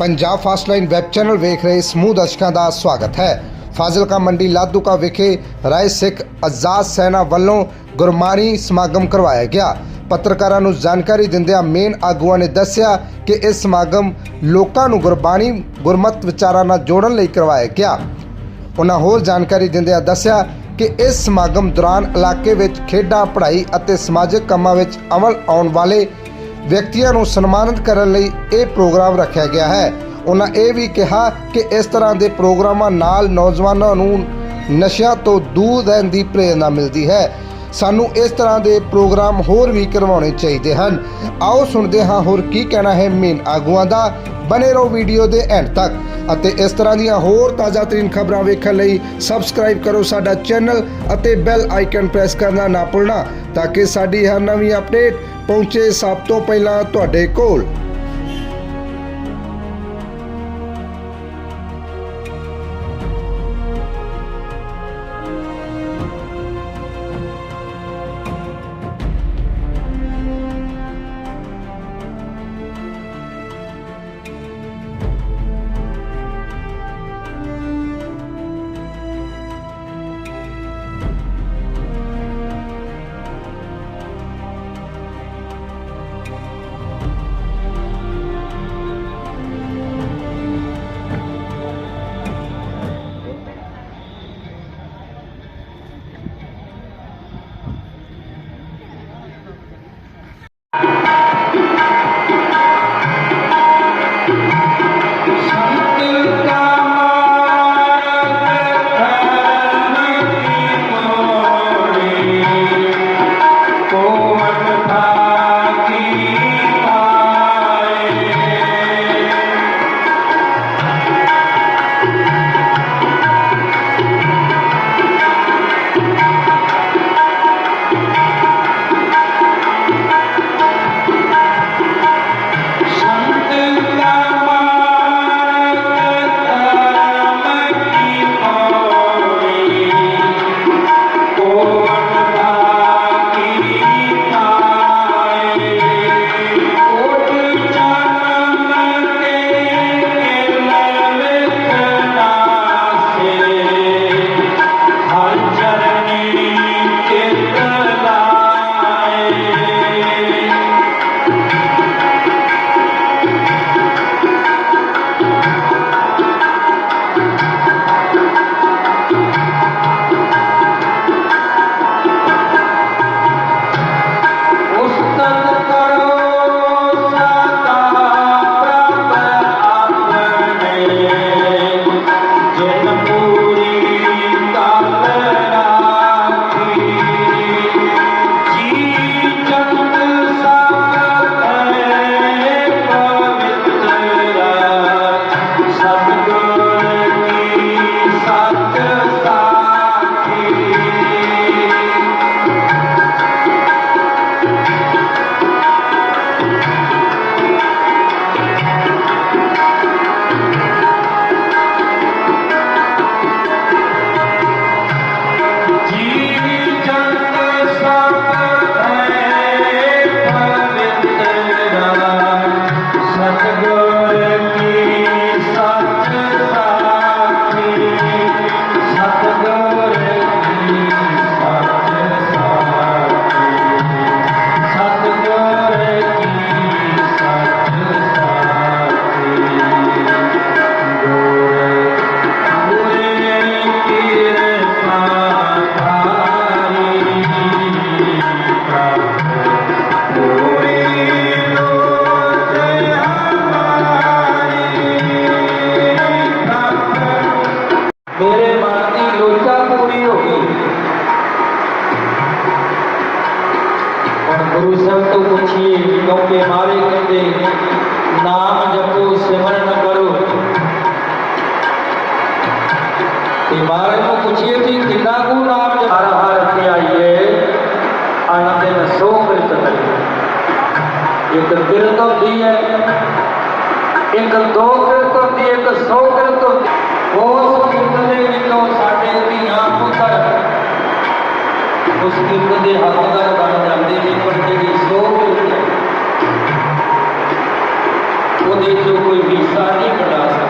Punjab fast line web channel ਵੇਖ ਰਹੇ ਸਮੂਹ ਦਰਸ਼ਕਾਂ ਦਾ ਸਵਾਗਤ ਹੈ। ਫਾਜ਼ਿਲਕਾ ਮੰਡੀ ਲਾਧੂਕਾ ਵਿਖੇ ਰਾਏ ਸਿੱਖ ਆਜ਼ਾਦ ਸੈਨਾ ਵੱਲੋਂ ਗੁਰਮਾਨੀ ਸਮਾਗਮ ਕਰਵਾਇਆ ਗਿਆ। ਪੱਤਰਕਾਰਾਂ ਨੂੰ ਜਾਣਕਾਰੀ ਦਿੰਦਿਆਂ ਮੇਨ ਆਗੂਆਂ ਨੇ ਦੱਸਿਆ ਕਿ ਇਹ ਸਮਾਗਮ ਲੋਕਾਂ ਨੂੰ ਗੁਰਬਾਣੀ, ਗੁਰਮਤ ਵਿਚਾਰਾਂ ਨਾਲ ਜੋੜਨ ਲਈ ਕਰਵਾਇਆ ਗਿਆ। ਉਹਨਾਂ ਹੋਰ ਜਾਣਕਾਰੀ ਦਿੰਦਿਆਂ ਦੱਸਿਆ ਕਿ ਇਸ ਸਮਾਗਮ ਦੌਰਾਨ ਇਲਾਕੇ ਵਿੱਚ ਖੇਡਾਂ, ਪੜ੍ਹਾਈ ਅਤੇ ਸਮਾਜਿਕ ਕੰਮਾਂ ਵਿੱਚ ਅਮਲ ਆਉਣ ਵਾਲੇ ਵਿਅਕਤੀਆਂ ਨੂੰ ਸਨਮਾਨਿਤ ਕਰਨ ਲਈ ਇਹ ਪ੍ਰੋਗਰਾਮ ਰੱਖਿਆ ਗਿਆ ਹੈ। ਉਹਨਾਂ ਇਹ ਵੀ ਕਿਹਾ ਕਿ ਇਸ ਤਰ੍ਹਾਂ ਦੇ ਪ੍ਰੋਗਰਾਮਾਂ ਨਾਲ ਨੌਜਵਾਨਾਂ ਨੂੰ ਨਸ਼ਿਆਂ ਤੋਂ ਦੂਰ ਰਹਿਣ ਦੀ ਪ੍ਰੇਰਣਾ ਮਿਲਦੀ ਹੈ। ਸਾਨੂੰ ਇਸ ਤਰ੍ਹਾਂ ਦੇ ਪ੍ਰੋਗਰਾਮ ਹੋਰ ਵੀ ਕਰਵਾਉਣੇ ਚਾਹੀਦੇ ਹਨ। ਆਓ ਸੁਣਦੇ ਹਾਂ ਹੋਰ ਕੀ ਕਹਿਣਾ ਹੈ ਮੇਨ ਆਗੂਆਂ ਦਾ। ਬਨੇ ਰਹੋ ਵੀਡੀਓ ਦੇ ਐਂਡ ਤੱਕ ਅਤੇ ਇਸ ਤਰ੍ਹਾਂ ਦੀਆਂ ਹੋਰ ਤਾਜ਼ਾ ਤਰੀਨ ਖਬਰਾਂ ਵੇਖਣ ਲਈ ਸਬਸਕ੍ਰਾਈਬ ਕਰੋ ਸਾਡਾ ਚੈਨਲ ਅਤੇ ਬੈਲ ਆਈਕਨ ਪ੍ਰੈਸ ਕਰਨਾ ਨਾ ਭੁੱਲਣਾ ਤਾਂ ਕਿ ਸਾਡੀ ਹਰ ਨਵੀਂ ਅਪਡੇਟ ਪਹੁੰਚੇ ਸਭ ਤੋਂ ਪਹਿਲਾਂ ਤੁਹਾਡੇ ਕੋਲ। ਤੇ ਮਹਾਰਾਜ ਨੂੰ ਪੁੱਛੀਏ ਵੀ ਕਿੰਨਾ ਕੁ ਨਾਮ ਜਪ- ਹਰ ਹਰ ਧਿਆਈਏ ਆਨੰਦ ਸੋ ਕ੍ਰਿਤ ਕਰੇ ਇੱਕ ਕਿਰਤ ਹੁੰਦੀ ਹੈ, ਇੱਕ ਦੋ ਕਿਰਤ ਹੁੰਦੀ ਹੈ ਇੱਕ ਸੌ ਕਿਰਤ ਹੁੰਦੀ ਉਸ ਕਿਰਤ ਦੇ ਵਿੱਚੋਂ ਸਾਡੇ ਧੀਆਂ ਪੁੱਤਰ, ਉਸ ਕਿਰਤ ਦੇ ਹੱਕਦਾਰ ਬਣ ਜਾਂਦੇ ਨੇ, ਪਰ ਜਿਹੜੀ ਸੋ ਕਿਰਤ ਉਹਦੇ ਚੋਂ ਕੋਈ ਹਿੱਸਾ ਨਹੀਂ ਬਣਾ ਸਕਦਾ।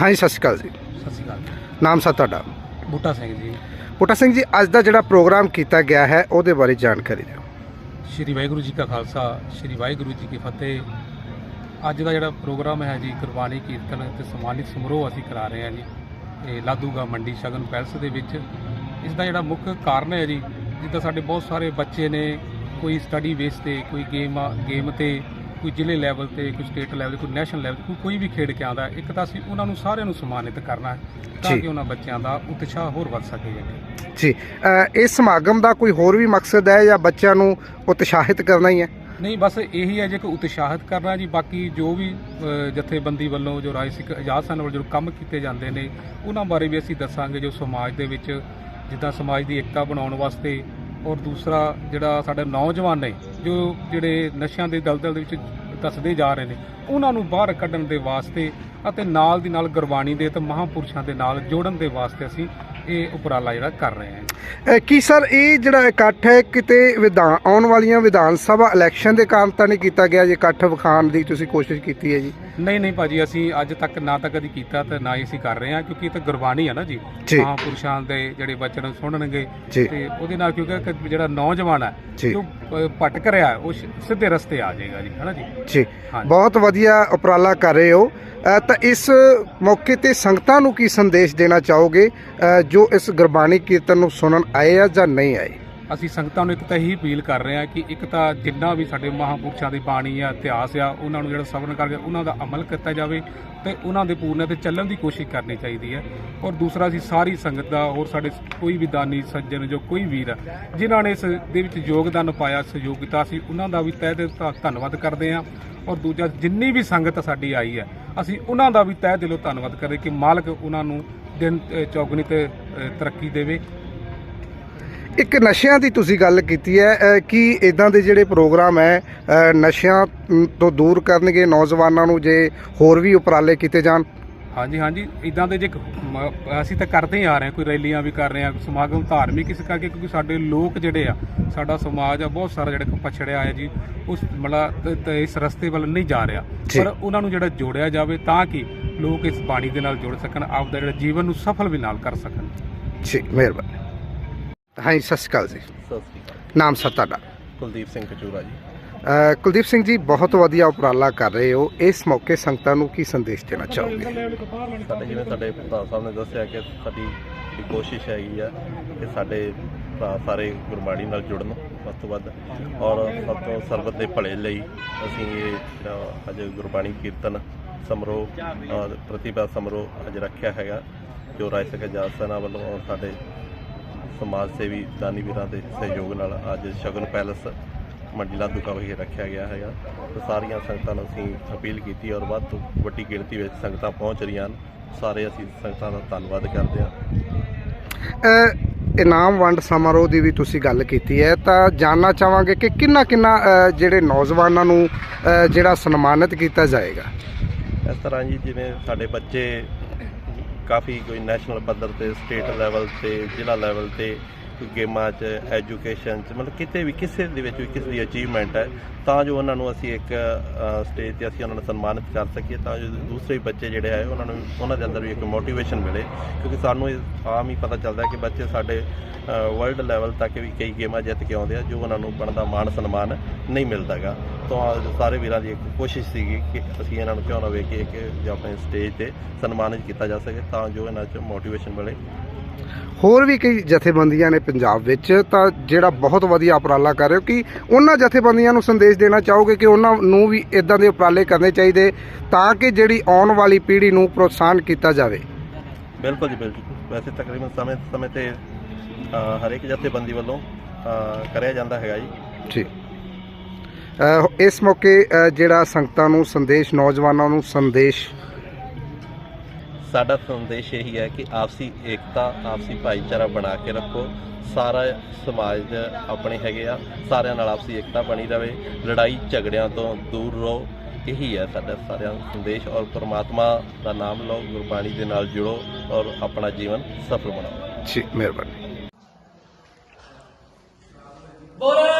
ਹਾਂਜੀ ਸਤਿ ਸ਼੍ਰੀ ਅਕਾਲ ਜੀ। ਸਤਿ ਸ਼੍ਰੀ ਅਕਾਲ। ਨਾਮ ਸਾ ਤੁਹਾਡਾ? ਬੂਟਾ ਸਿੰਘ ਜੀ। ਬੂਟਾ ਸਿੰਘ ਜੀ ਅੱਜ ਦਾ ਜਿਹੜਾ ਪ੍ਰੋਗਰਾਮ ਕੀਤਾ ਗਿਆ ਹੈ ਉਹਦੇ ਬਾਰੇ ਜਾਣਕਾਰੀ ਦਿਓ। ਸ਼੍ਰੀ ਵਾਹਿਗੁਰੂ ਜੀ ਕਾ ਖਾਲਸਾ ਸ਼੍ਰੀ ਵਾਹਿਗੁਰੂ ਜੀ ਕੀ ਫਤਿਹ। ਅੱਜ ਦਾ ਜਿਹੜਾ ਪ੍ਰੋਗਰਾਮ ਹੈ ਜੀ ਕੁਰਬਾਨੀ ਕੀਰਤਨ ਤੇ ਸਮਾਨਿਤ ਸਮਾਰੋਹ ਅਸੀਂ ਕਰਾ ਰਹੇ ਹਾਂ ਜੀ। ਇਹ ਲਾਦੂਗਾ ਮੰਡੀ ਸ਼ਗਨ ਪੈਲਸ ਦੇ ਵਿੱਚ। ਇਸ ਦਾ ਜਿਹੜਾ ਮੁੱਖ ਕਾਰਨ ਹੈ ਜੀ ਜਿੱਦਾਂ ਸਾਡੇ ਬਹੁਤ ਸਾਰੇ ਬੱਚੇ ਨੇ ਕੋਈ ਸਟੱਡੀ ਬੇਸ ਤੇ ਕੋਈ ਗੇਮ ਗੇਮ ਤੇ ਕੋਈ ਜ਼ਿਲ੍ਹੇ ਲੈਵਲ ਤੇ ਕੋਈ ਸਟੇਟ ਲੈਵਲ ਕੋਈ ਨੈਸ਼ਨਲ ਲੈਵਲ ਕੋਈ ਕੋਈ ਵੀ ਖੇਡ ਕੇ ਆਉਂਦਾ। ਇੱਕ ਤਾਂ ਅਸੀਂ ਉਹਨਾਂ ਨੂੰ ਸਾਰਿਆਂ ਨੂੰ ਸਨਮਾਨਿਤ ਕਰਨਾ ਹੈ ਤਾਂ। ਕਿ ਉਹਨਾਂ ਬੱਚਿਆਂ ਦਾ ਉਤਸ਼ਾਹ ਹੋਰ ਵੱਧ ਸਕੇ ਜੀ ਇਸ ਸਮਾਗਮ ਦਾ ਕੋਈ ਹੋਰ ਵੀ ਮਕਸਦ ਹੈ ਜਾਂ ਬੱਚਿਆਂ ਨੂੰ ਉਤਸ਼ਾਹਿਤ ਕਰਨਾ ਹੀ ਹੈ ਨਹੀਂ ਬਸ ਇਹੀ ਹੈ ਜੇ ਕਿ ਉਤਸ਼ਾਹਿਤ ਕਰਨਾ ਜੀ ਬਾਕੀ ਜੋ ਵੀ ਜਥੇਬੰਦੀ ਵੱਲੋਂ ਜੋ ਰਾਜ ਸਿੱਖ ਆਜ਼ਾਦ ਸਨ ਵੱਲੋਂ ਜੋ ਕੰਮ ਕੀਤੇ ਜਾਂਦੇ ਨੇ ਉਹਨਾਂ ਬਾਰੇ ਵੀ ਅਸੀਂ ਦੱਸਾਂਗੇ ਜੋ ਸਮਾਜ ਦੇ ਵਿੱਚ ਜਿੱਦਾਂ ਸਮਾਜ ਦੀ ਏਕਤਾ ਬਣਾਉਣ ਵਾਸਤੇ ਔਰ ਦੂਸਰਾ ਜਿਹੜਾ ਸਾਡੇ ਨੌਜਵਾਨ ਨੇ, ਜੋ ਜਿਹੜੇ ਨਸ਼ਿਆਂ ਦੇ ਦਲਦਲ ਦੇ ਵਿੱਚ ਤਸਦੇ ਜਾ ਰਹੇ ਨੇ, ਉਹਨਾਂ ਨੂੰ ਬਾਹਰ ਕੱਢਣ ਦੇ ਵਾਸਤੇ ਅਤੇ ਨਾਲ ਦੀ ਨਾਲ ਗੁਰਬਾਣੀ ਦੇ ਤੇ ਮਹਾਂਪੁਰਸ਼ਾਂ ਦੇ ਨਾਲ ਜੋੜਨ ਦੇ ਵਾਸਤੇ ਅਸੀਂ ਇਹ ਉਪਰਾਲਾ ਜਿਹੜਾ ਕਰ ਰਹੇ ਹਾਂ। ਕੀ ਸਰ ਇਹ ਜਿਹੜਾ ਇਕੱਠ ਹੈ ਕਿਤੇ ਵਿਧਾਨ ਆਉਣ ਵਾਲੀਆਂ ਵਿਧਾਨ ਸਭਾ ਇਲੈਕਸ਼ਨ ਦੇ ਕਾਰਨ ਤਾਂ ਨਹੀਂ ਕੀਤਾ ਗਿਆ ਜੇ ਇਕੱਠ ਵਿਖਾਉਣ ਦੀ ਤੁਸੀਂ ਕੋਸ਼ਿਸ਼ ਕੀਤੀ ਹੈ ਜੀ ਨਹੀਂ ਨਹੀਂ ਭਾਜੀ ਅਸੀਂ ਅੱਜ ਤੱਕ ਨਾ ਤਾਂ ਕਦੀ ਕੀਤਾ ਤੇ ਨਾ ਹੀ ਅਸੀਂ ਕਰ ਰਹੇ ਹਾਂ ਕਿਉਂਕਿ ਇਹ ਤਾਂ ਗੁਰਬਾਣੀ ਹੈ ਨਾ ਜੀ ਜੀ। ਮਹਾਂਪੁਰਸ਼ਾਂ ਦੇ ਜਿਹੜੇ ਬਚਨ ਸੁਣਨਗੇ। ਤੇ ਉਹਦੇ ਨਾਲ ਕਿਉਂਕਿ ਜਿਹੜਾ ਨੌਜਵਾਨ ਹੈ ਜੀ। ਭਟਕ ਰਿਹਾ ਹੈ, ਉਹ ਸਿੱਧੇ ਰਸਤੇ ਆ ਜਾਏਗਾ ਜੀ ਹੈ ਨਾ ਜੀ ਜੀ। ਬਹੁਤ ਵਧੀਆ ਉਪਰਾਲਾ ਕਰ ਰਹੇ ਹੋ ਤਾਂ ਇਸ ਮੌਕੇ ਤੇ ਸੰਗਤਾਂ ਨੂੰ ਕੀ ਸੰਦੇਸ਼ ਦੇਣਾ ਚਾਹੋਗੇ ਜੋ ਇਸ ਗੁਰਬਾਣੀ ਕੀਰਤਨ ਨੂੰ ਸੁਣਨ ਆਏ ਆ ਜਾਂ ਨਹੀਂ ਆਏ? ਅਸੀਂ ਸੰਗਤਾਂ ਨੂੰ ਇੱਕ ਤਾਂ ਇਹੀ ਅਪੀਲ ਕਰ ਰਹੇ ਹਾਂ ਕਿ ਇੱਕ ਤਾਂ ਜਿੰਨਾ ਵੀ ਸਾਡੇ ਮਹਾਂਪੁਰਸ਼ਾਂ ਦੀ ਬਾਣੀ ਆ ਇਤਿਹਾਸ ਆ ਉਹਨਾਂ ਨੂੰ ਜਿਹੜਾ ਸਵਰਨ ਕਰਕੇ ਉਹਨਾਂ ਦਾ ਅਮਲ ਕੀਤਾ ਜਾਵੇ ਤੇ ਉਹਨਾਂ ਦੇ ਪੂਰਨੇ ਤੇ ਚੱਲਣ ਦੀ ਕੋਸ਼ਿਸ਼ ਕਰਨੀ ਚਾਹੀਦੀ ਹੈ। ਔਰ ਦੂਸਰਾ ਅਸੀਂ ਸਾਰੀ ਸੰਗਤ ਦਾ ਹੋਰ ਸਾਡੇ ਕੋਈ ਵੀ ਦਾਨੀ ਸੱਜਣ ਜੋ ਕੋਈ ਵੀਰ ਆ, ਜਿਨ੍ਹਾਂ ਨੇ ਇਸ ਦੇ ਵਿੱਚ ਯੋਗਦਾਨ ਪਾਇਆ ਸਹਿਯੋਗਤਾ ਕੀਤਾ ਅਸੀਂ ਉਹਨਾਂ ਦਾ ਵੀ ਤਹਿ ਦਿਲ ਤੋਂ ਧੰਨਵਾਦ ਕਰਦੇ ਹਾਂ। ਔਰ ਦੂਜਾ ਜਿੰਨੀ ਵੀ ਸੰਗਤ ਸਾਡੀ ਆਈ ਹੈ ਅਸੀਂ ਉਹਨਾਂ ਦਾ ਵੀ ਤਹਿ ਦਿਲੋਂ ਧੰਨਵਾਦ ਕਰਦੇ ਕਿ ਮਾਲਕ ਉਹਨਾਂ ਨੂੰ ਦਿਨ ਅ, ਤੇ ਤਰੱਕੀ ਦੇਵੇ। ਇੱਕ ਨਸ਼ਿਆਂ ਦੀ ਤੁਸੀਂ ਗੱਲ ਕੀਤੀ ਹੈ ਕੀ ਇਦਾਂ ਦੇ ਜਿਹੜੇ ਪ੍ਰੋਗਰਾਮ ਹੈ ਨਸ਼ਿਆਂ ਤੋਂ ਦੂਰ ਕਰਨਗੇ ਨੌਜਵਾਨਾਂ ਨੂੰ ਜੇ ਹੋਰ ਵੀ ਉਪਰਾਲੇ ਕੀਤੇ ਜਾਣ? ਹਾਂਜੀ ਹਾਂਜੀ ਇਦਾਂ ਦੇ ਜੇ ਅਸੀਂ ਤਾਂ ਕਰਦੇ ਹੀ ਆ ਰਹੇ ਹਾਂ ਕੋਈ ਰੈਲੀਆਂ ਵੀ ਕਰ ਰਹੇ ਹਾਂ ਸਮਾਗਮ ਧਾਰਮਿਕ ਇਸ ਕਰਕੇ ਕਿਉਂਕਿ ਸਾਡੇ ਲੋਕ ਜਿਹੜੇ ਆ ਸਾਡਾ ਸਮਾਜ ਆ ਬਹੁਤ ਸਾਰਾ ਜਿਹੜਾ ਪਛੜਿਆ ਆ ਜੀ ਉਸ ਮਤਲਬ ਇਸ ਰਸਤੇ ਵੱਲ ਨਹੀਂ ਜਾ ਰਿਹਾ। ਪਰ ਉਹਨਾਂ ਨੂੰ ਜਿਹੜਾ ਜੋੜਿਆ ਜਾਵੇ ਤਾਂ ਕਿ ਲੋਕ ਇਸ ਬਾਣੀ ਦੇ ਨਾਲ ਜੁੜ ਸਕਣ ਆਪਦਾ ਜਿਹੜਾ ਜੀਵਨ ਨੂੰ ਸਫਲ ਵੀ ਨਾਲ ਕਰ ਸਕਣ। ਜੀ ਮਿਹਰਬਾਨੀ। ਹਾਂਜੀ ਸਤਿ ਸ਼੍ਰੀ ਅਕਾਲ ਜੀ। ਸਤਿ ਸ੍ਰੀ ਅਕਾਲ ਨਾਮ ਸਰ ਤੁਹਾਡਾ? ਕੁਲਦੀਪ ਸਿੰਘ ਕਚੂਰਾ ਜੀ। ਅ, ਕੁਲਦੀਪ ਸਿੰਘ ਜੀ ਬਹੁਤ ਵਧੀਆ ਉਪਰਾਲਾ ਕਰ ਰਹੇ ਹੋ। ਇਸ ਮੌਕੇ ਸੰਗਤਾਂ ਨੂੰ ਕੀ ਸੰਦੇਸ਼ ਦੇਣਾ ਚਾਹੋਗੇ? ਸਾਡੇ ਜਿਵੇਂ ਸਾਡੇ ਭਰਾ ਸਾਹਿਬ ਨੇ ਦੱਸਿਆ ਕਿ ਸਾਡੀ ਜਿਹੜੀ ਕੋਸ਼ਿਸ਼ ਹੈਗੀ ਆ ਕਿ ਸਾਡੇ ਭਰਾ ਸਾਰੇ ਗੁਰਬਾਣੀ ਨਾਲ ਜੁੜਨ ਵੱਧ ਤੋਂ ਵੱਧ। ਔਰ ਸਭ ਤੋਂ ਸਰਬਤ ਦੇ ਭਲੇ ਲਈ ਅਸੀਂ ਇਹ ਜਿਹੜਾ ਅੱਜ ਗੁਰਬਾਣੀ ਕੀਰਤਨ ਸਮਾਰੋਹ ਅ, ਪ੍ਰਤਿਭਾ ਸਮਾਰੋਹ ਅੱਜ ਰੱਖਿਆ ਹੈਗਾ ਜੋ ਰਾਜ ਸਕੇ ਆਜ਼ਾਦ ਸੈਨਾ ਵੱਲੋਂ ਔਰ ਸਾਡੇ ਸਮਾਜ ਸੇਵੀ ਦਾਨੀ ਵੀਰਾਂ ਦੇ ਸਹਿਯੋਗ ਨਾਲ ਅੱਜ ਸ਼ਗਨ ਪੈਲਸ ਮੰਡੀ ਲਾਧੂਕਾ ਵਿਖੇ ਰੱਖਿਆ ਗਿਆ ਹੈਗਾ। ਤੇ ਸਾਰੀਆਂ ਸੰਗਤਾਂ ਨੂੰ ਅਸੀਂ ਅਪੀਲ ਕੀਤੀ ਔਰ ਵੱਧ ਤੋਂ ਵੱਡੀ ਗਿਣਤੀ ਵਿੱਚ ਸੰਗਤਾਂ ਪਹੁੰਚ ਰਹੀਆਂ ਹਨ। ਸਾਰੇ ਅਸੀਂ ਸੰਗਤਾਂ ਦਾ ਧੰਨਵਾਦ ਕਰਦੇ ਹਾਂ। ਇਨਾਮ ਵੰਡ ਸਮਾਰੋਹ ਦੀ ਵੀ ਤੁਸੀਂ ਗੱਲ ਕੀਤੀ ਹੈ। ਤਾਂ ਜਾਨਣਾ ਚਾਹਾਂਗੇ ਕਿ ਕਿੰਨਾ ਕਿੰਨਾ ਜਿਹੜੇ ਨੌਜਵਾਨਾਂ ਨੂੰ ਜਿਹੜਾ ਸਨਮਾਨਿਤ ਕੀਤਾ ਜਾਏਗਾ? ਇਸ ਤਰ੍ਹਾਂ ਜੀ ਜਿਵੇਂ ਸਾਡੇ ਬੱਚੇ ਕਾਫੀ ਕੋਈ ਨੈਸ਼ਨਲ ਪੱਧਰ ਤੇ ਸਟੇਟ ਲੈਵਲ ਤੇ ਜ਼ਿਲ੍ਹਾ ਲੈਵਲ ਤੇ ਗੇਮਾਂ 'ਚ ਐਜੂਕੇਸ਼ਨ 'ਚ, ਮਤਲਬ ਕਿਤੇ ਵੀ, ਕਿਸੇ ਦੇ ਵਿੱਚ ਵੀ ਕਿਸੇ ਦੀ ਅਚੀਵਮੈਂਟ ਹੈ, ਤਾਂ ਜੋ ਉਹਨਾਂ ਨੂੰ ਅਸੀਂ ਇੱਕ ਸਟੇਜ ਤੇ ਅਸੀਂ ਉਹਨਾਂ ਨੂੰ ਸਨਮਾਨਿਤ ਕਰ ਸਕੀਏ, ਤਾਂ ਜੋ ਦੂਸਰੇ ਬੱਚੇ ਜਿਹੜੇ ਆਏ ਉਹਨਾਂ ਨੂੰ, ਉਹਨਾਂ ਦੇ ਅੰਦਰ ਵੀ ਇੱਕ ਮੋਟੀਵੇਸ਼ਨ ਮਿਲੇ। ਕਿਉਂਕਿ ਸਾਨੂੰ ਇਹ ਆਮ ਹੀ ਪਤਾ ਚੱਲਦਾ ਕਿ ਬੱਚੇ ਸਾਡੇ ਵਰਲਡ ਲੈਵਲ ਤੱਕ ਵੀ ਕਈ ਗੇਮਾਂ ਜਿੱਤ ਕੇ ਆਉਂਦੇ ਆ, ਜੋ ਉਹਨਾਂ ਨੂੰ ਬਣਦਾ ਮਾਣ ਸਨਮਾਨ ਨਹੀਂ ਮਿਲਦਾਗਾ ਤਾਂ ਸਾਰੇ ਵੀਰਾਂ ਦੀ ਇੱਕ ਕੋਸ਼ਿਸ਼ ਸੀਗੀ ਕਿ ਅਸੀਂ ਇਹਨਾਂ ਨੂੰ ਕਿਉਂ ਨਾ ਵੇਖ ਕਿ ਇੱਕ ਜਾਂ ਆਪਣੇ ਸਟੇਜ ਤੇ ਸਨਮਾਨਿਤ ਕੀਤਾ ਜਾ ਸਕੇ, ਤਾਂ ਜੋ ਇਹਨਾਂ 'ਚ ਮੋਟੀਵੇਸ਼ਨ ਮਿਲੇ। ਹੋਰ ਵੀ ਕਈ ਜਥੇਬੰਦੀਆਂ ਨੇ ਪੰਜਾਬ ਵਿੱਚ ਤਾਂ ਜਿਹੜਾ ਬਹੁਤ ਵਧੀਆ ਉਪਰਾਲਾ ਕਰ ਰਹੇ ਹੋ ਕਿ ਉਹਨਾਂ ਜਥੇਬੰਦੀਆਂ ਨੂੰ ਸੰਦੇਸ਼ ਦੇਣਾ ਚਾਹੋਗੇ ਕਿ ਉਹਨਾਂ ਨੂੰ ਵੀ ਇਦਾਂ ਦੇ ਉਪਰਾਲੇ ਕਰਨੇ ਚਾਹੀਦੇ ਤਾਂ ਕਿ ਜਿਹੜੀ ਆਉਣ ਵਾਲੀ ਪੀੜ੍ਹੀ ਨੂੰ ਪ੍ਰੋਤਸਾਹਨ ਕੀਤਾ ਜਾਵੇ? ਬਿਲਕੁਲ ਜੀ ਬਿਲਕੁਲ। ਵੈਸੇ ਤਕਰੀਬਨ ਸਮੇਂ ਸਮੇਂ ਤੇ ਹਰੇਕ ਜਥੇਬੰਦੀ ਵੱਲੋਂ ਕਰਿਆ ਜਾਂਦਾ ਹੈਗਾ ਜੀ। ਜੀ ਇਸ ਮੌਕੇ ਜਿਹੜਾ ਸੰਗਤਾਂ ਨੂੰ ਸੰਦੇਸ਼ ਨੌਜਵਾਨਾਂ ਨੂੰ ਸੰਦੇਸ਼ ਸਾਡਾ ਸੰਦੇਸ਼ ਇਹੀ ਹੈ ਕਿ ਆਪਸੀ ਏਕਤਾ ਆਪਸੀ ਭਾਈਚਾਰਾ ਬਣਾ ਕੇ ਰੱਖੋ। ਸਾਰਾ ਸਮਾਜ ਆਪਣੇ ਹੈਗੇ ਆ। ਸਾਰਿਆਂ ਨਾਲ ਆਪਸੀ ਏਕਤਾ ਬਣੀ ਰਵੇ। ਲੜਾਈ ਝਗੜਿਆਂ ਤੋਂ ਦੂਰ ਰਹੋ। ਇਹੀ ਹੈ ਸਾਡਾ ਸਾਰਿਆਂ ਦਾ ਸੰਦੇਸ਼। ਔਰ ਪ੍ਰਮਾਤਮਾ ਦਾ ਨਾਮ ਲਓ ਗੁਰਬਾਣੀ ਦੇ ਨਾਲ ਜੁੜੋ ਔਰ ਆਪਣਾ ਜੀਵਨ ਸਫਲ ਬਣਾਓ। ਜੀ ਮਿਹਰਬਾਨੀ। ਬੋਲੇ।